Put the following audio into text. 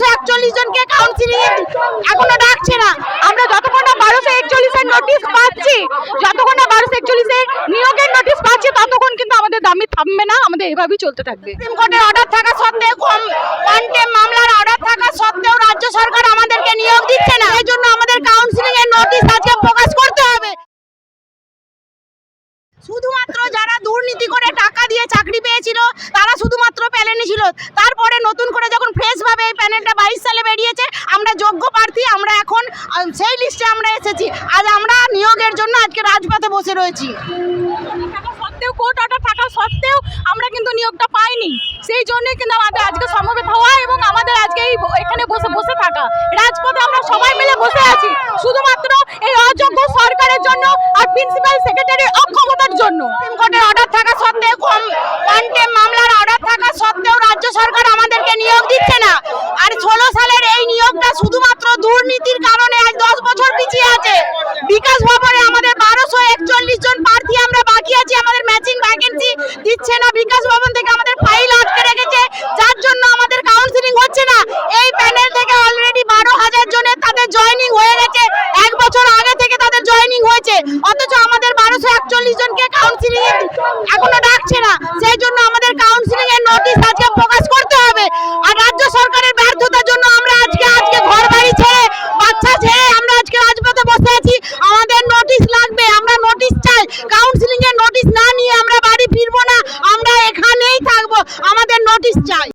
বারোশো একচল্লিশ জনকে কাউন্সিলিং এখনও ডাকছে না। আমরা যতক্ষণ না বারোশো একচল্লিশের নোটিশ পাচ্ছি, যতক্ষণ না বারোশো একচল্লিশের নিয়োগের নোটিশ পাচ্ছি, ততক্ষণ কিন্তু আমাদের দামি থামবে না, আমাদের এভাবেই চলতে থাকবে। সুপ্রিম কোর্টের অর্ডার থাকা সত্ত্বেও কন্টেম মামলার অর্ডার থাকা সত্ত্বেও রাজ্য সরকার আমাদেরকে নিয়োগ দিচ্ছে না। এই জন্য আমাদের কাউন্সিলিং এর নোটিশ আজকে প্রকাশ করতে হবে। শুধুমাত্র যারা দুর্নীতি করে টাকা দিয়ে চাকরি পেয়েছিল, তারা শুধুমাত্র প্যালেনি ছিল তারপরে নতুন করে ভাবে এই প্যানেলটা বাইশ সালে বেরিয়েছে। আমরা যোগ্য প্রার্থী, আমরা এখন সেই লিস্টে আমরা এসেছি। আজ আমরা নিয়োগের জন্য আজকে রাজপথে বসে রয়েছি। কোর্ট অর্ডার থাকা সত্ত্বেও আমরা কিন্তু নিয়োগটা পাইনি। সেই জন্যই কিন্তু আমাদের আজকে হওয়া এবং আমাদের আজকে এই এখানে বসে বসে থাকা। রাজপথে আমরা সবাই মিলে বসে আছি, শুধুমাত্র এই অযোগ্য সরকারের জন্য আর প্রিন্সিপাল সেক্রেটারির অক্ষমতার জন্য। কোর্টের অর্ডার দিচ্ছে না বিকাশ ভবন থেকে আমাদের ফাইল আটকে রেখেছে, যার জন্য আমাদের কাউন্সিলিং হচ্ছে না। এই প্যানেল থেকে অলরেডি বারো হাজার জনের তাদের জয়নিং হয়ে গেছে। এক বছর আগে থেকে তাদের জয়নিং হয়েছে। অথচ আমাদের বারোশো একচল্লিশ জনকে কাউন্সিলিং এখনও ডাকছে না। সেই জন্য আমাদের কাউন্সিলিং এর নোটিশ আজকে প্রকাশ করতে হবে। আর রাজ্য সরকারের ব্যর্থতার জন্য আমরা আজকে আজকে ঘর বাড়ি ছেড়ে, বাচ্চা ছেড়ে আমরা আজকে রাজপথে বসে আছি। আমাদের নোটিশ লাগবে, আমরা নোটিস চাই। কাউন্সিলিং আমাদের নোটিশ চাই।